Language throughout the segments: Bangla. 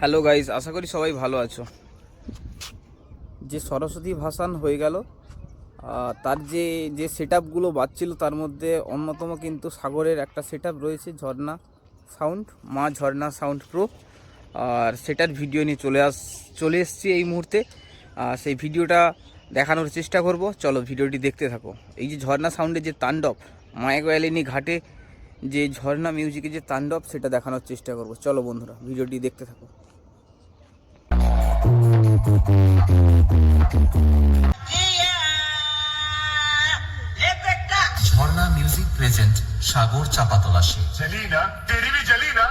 হ্যালো গাইস, আশা করি সবাই ভালো আছো। যে সরস্বতী ভাসান হয়ে গেল তার যে যে সেট আপগুলো বাজছিল, তার মধ্যে অন্যতম কিন্তু সাগরের একটা সেট রয়েছে, ঝর্ণা সাউন্ড মা ঝর্ণা সাউন্ড প্রো আর সেটার ভিডিও নিয়ে চলে আস, চলে এসছি এই মুহূর্তে। সেই ভিডিওটা দেখানোর চেষ্টা করব। চলো ভিডিওটি দেখতে থাকো। এই যে ঝর্ণা সাউন্ডের যে তাণ্ডব মায়াগয়ালিনী ঘাটে যে ঝর্ণা মিউজিকের যে তাণ্ডব, সেটা দেখানোর চেষ্টা করব। চলো বন্ধুরা ভিডিওটি দেখতে থাকো। ঝর্ণা মিউজিক প্রেজেন্ট সাগর চাপাতলা সেলিনা তেরি জলিনা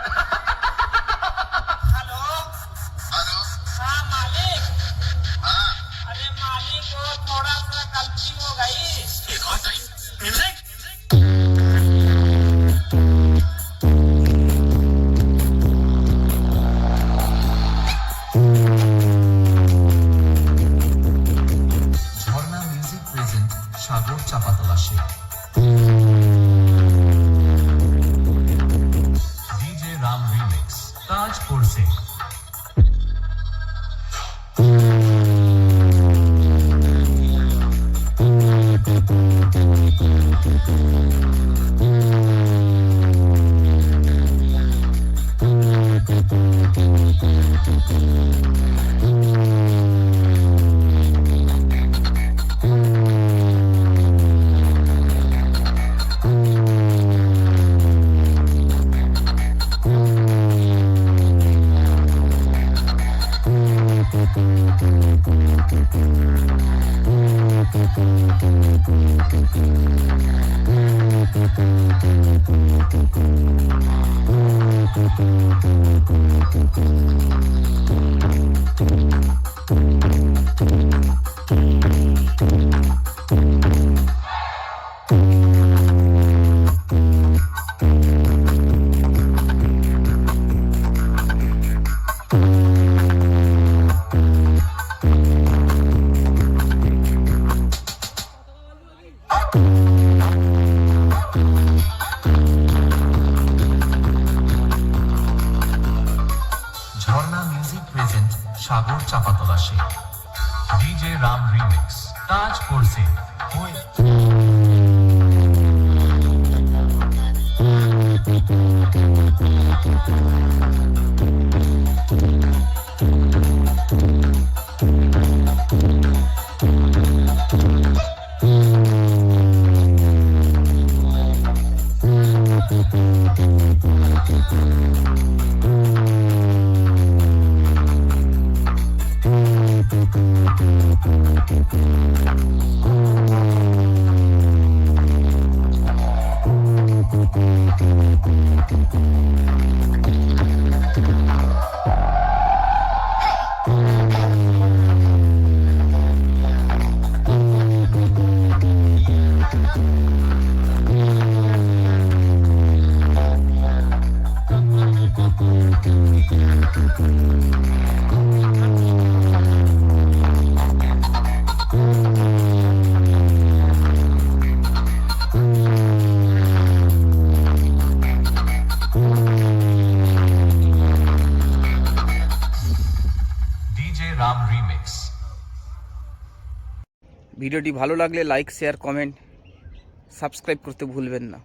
সাগর চাপাতলা তলাশে ডিজে রাম রিমিক্স তাজ করছে Jharna music present Sagar Chapatala Sheikh DJ Ram remix কাজ করছে ভিডিওটি ভালো লাগলে লাইক শেয়ার কমেন্ট সাবস্ক্রাইব করতে ভুলবেন না।